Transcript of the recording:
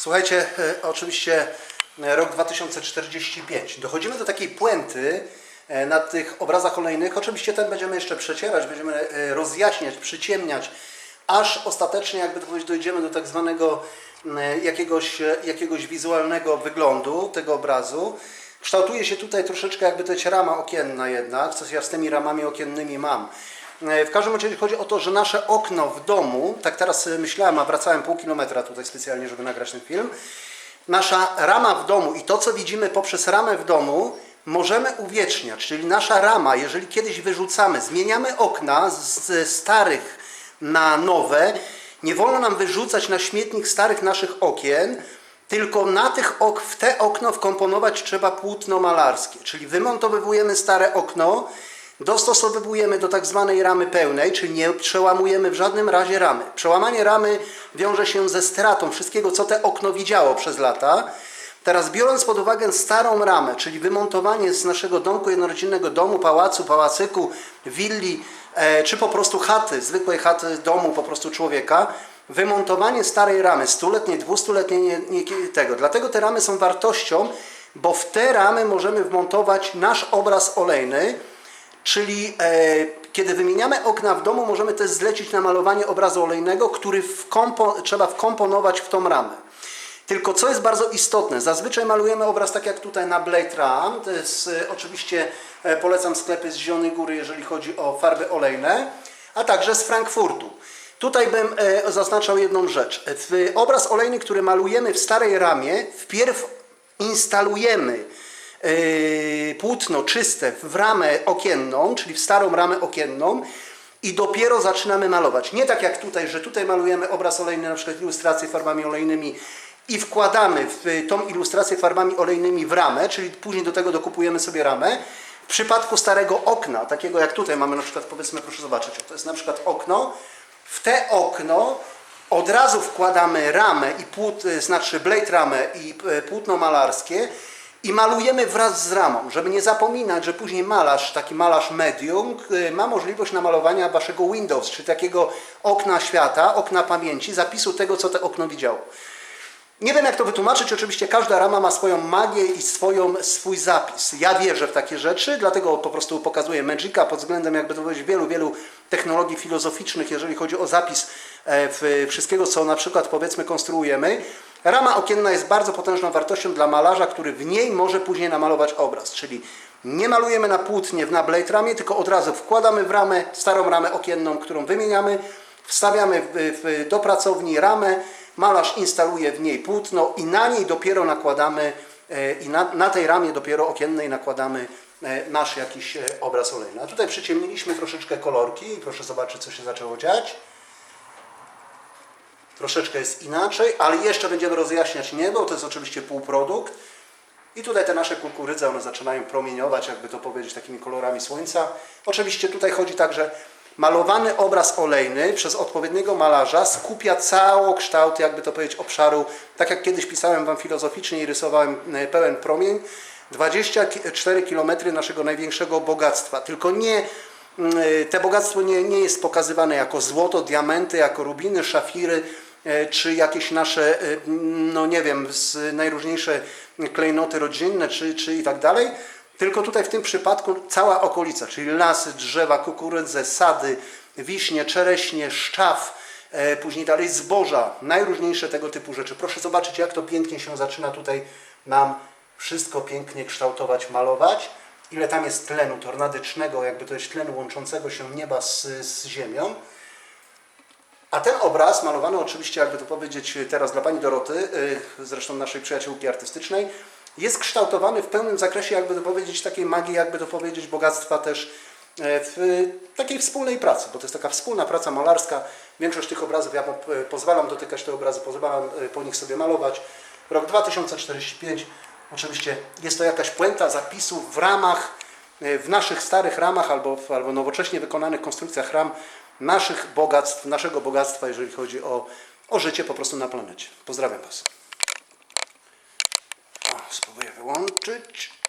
Słuchajcie, e, oczywiście e, rok 2045. Dochodzimy do takiej puenty e, na tych obrazach olejnych. Oczywiście ten będziemy jeszcze przecierać, będziemy rozjaśniać, przyciemniać, aż ostatecznie, jakby to powiedzieć, dojdziemy do tak zwanego jakiegoś, jakiegoś wizualnego wyglądu tego obrazu. Kształtuje się tutaj troszeczkę jakby jest rama okienna jednak, co ja z tymi ramami okiennymi mam. E, W każdym razie chodzi o to, że nasze okno w domu, tak teraz myślałem, a wracałem pół kilometra tutaj specjalnie, żeby nagrać ten film, nasza rama w domu i to, co widzimy poprzez ramę w domu, możemy uwieczniać. Czyli nasza rama, jeżeli kiedyś wyrzucamy, zmieniamy okna z starych na nowe, nie wolno nam wyrzucać na śmietnik starych naszych okien, tylko na tych ok, w te okno wkomponować trzeba płótno malarskie. Czyli wymontowujemy stare okno, dostosowujemy do tak zwanej ramy pełnej, czyli nie przełamujemy w żadnym razie ramy. Przełamanie ramy wiąże się ze stratą wszystkiego, co te okno widziało przez lata. Teraz biorąc pod uwagę starą ramę, czyli wymontowanie z naszego domku jednorodzinnego domu, pałacu, pałacyku, willi, e, czy po prostu chaty, zwykłej chaty domu po prostu człowieka, wymontowanie starej ramy, stuletniej, dwustuletniej, nie, nie, tego. Dlatego te ramy są wartością, bo w te ramy możemy wmontować nasz obraz olejny, Czyli e, kiedy wymieniamy okna w domu, możemy też zlecić na malowanie obrazu olejnego, który wkompo, trzeba wkomponować w tą ramę. Tylko co jest bardzo istotne, zazwyczaj malujemy obraz tak jak tutaj na Blade Ram, to jest e, oczywiście e, polecam sklepy z Zielonej Góry, jeżeli chodzi o farby olejne, a także z Frankfurtu. Tutaj bym zaznaczał jedną rzecz. Obraz olejny, który malujemy w starej ramie, wpierw instalujemy płótno czyste w ramę okienną, czyli w starą ramę okienną i dopiero zaczynamy malować. Nie tak jak tutaj, że tutaj malujemy obraz olejny, na przykład ilustrację farbami olejnymi i wkładamy w tą ilustrację farbami olejnymi w ramę, czyli później do tego dokupujemy sobie ramę. W przypadku starego okna, takiego jak tutaj mamy na przykład, powiedzmy, proszę zobaczyć, to jest na przykład okno, w te okno od razu wkładamy ramę i płót, znaczy blade ramę i e, płótno malarskie i malujemy wraz z ramą, żeby nie zapominać, że później malarz, taki malarz medium y, ma możliwość namalowania waszego Windows, czy takiego okna świata, okna pamięci, zapisu tego, co to okno widziało. Nie wiem jak to wytłumaczyć, oczywiście każda rama ma swoją magię i swoją, swój zapis. Ja wierzę w takie rzeczy, dlatego po prostu pokazuję Magica pod względem jakby to powiedzieć wielu, wielu technologii filozoficznych, jeżeli chodzi o zapis e, wszystkiego, co na przykład powiedzmy konstruujemy. Rama okienna jest bardzo potężną wartością dla malarza, który w niej może później namalować obraz, czyli nie malujemy na płótnie na blade ramie, tylko od razu wkładamy w ramę starą ramę okienną, którą wymieniamy, wstawiamy w, w, do pracowni ramę, malarz instaluje w niej płótno i na niej dopiero nakładamy e, i na, na tej ramie dopiero okiennej nakładamy e, nasz jakiś e, obraz olejny. A tutaj przyciemniliśmy troszeczkę kolorki proszę zobaczyć, co się zaczęło dziać. Troszeczkę jest inaczej, ale jeszcze będziemy rozjaśniać niebo, to jest oczywiście półprodukt. I tutaj te nasze kukurydze, one zaczynają promieniować, jakby to powiedzieć, takimi kolorami słońca. Oczywiście tutaj chodzi także malowany obraz olejny przez odpowiedniego malarza skupia całokształt, jakby to powiedzieć, obszaru. Tak jak kiedyś pisałem Wam filozoficznie i rysowałem e, pełen promień. 24 km naszego największego bogactwa. Tylko nie, mm, e, te bogactwo nie, nie jest pokazywane jako złoto, diamenty, jako rubiny, szafiry, czy jakieś nasze, e, no nie wiem, najróżniejsze klejnoty rodzinne, czy, czy i tak dalej. Tylko tutaj w tym przypadku cała okolica, czyli lasy, drzewa, kukurydze, sady, wiśnie, czereśnie, szczaw, e, później dalej zboża, najróżniejsze tego typu rzeczy. Proszę zobaczyć, jak to pięknie się zaczyna tutaj nam wszystko pięknie kształtować, malować. Ile tam jest tlenu tornadycznego, jakby to jest tlenu łączącego się nieba z, z ziemią. A ten obraz, malowany oczywiście, jakby to powiedzieć teraz dla Pani Doroty, y, zresztą naszej przyjaciółki artystycznej, jest kształtowany w pełnym zakresie, jakby to powiedzieć, takiej magii, jakby to powiedzieć, bogactwa też e, w takiej wspólnej pracy, bo to jest taka wspólna praca malarska. Większość tych obrazów, ja po- pozwalam dotykać te obrazy, pozwalam e, po nich sobie malować. Rok 2045, oczywiście jest to jakaś puenta zapisu w ramach, e, w naszych starych ramach albo, albo nowocześnie wykonanych konstrukcjach ram naszych bogactw, naszego bogactwa, jeżeli chodzi o, o życie po prostu na planecie. Pozdrawiam Was. O, spróbuję wyłączyć.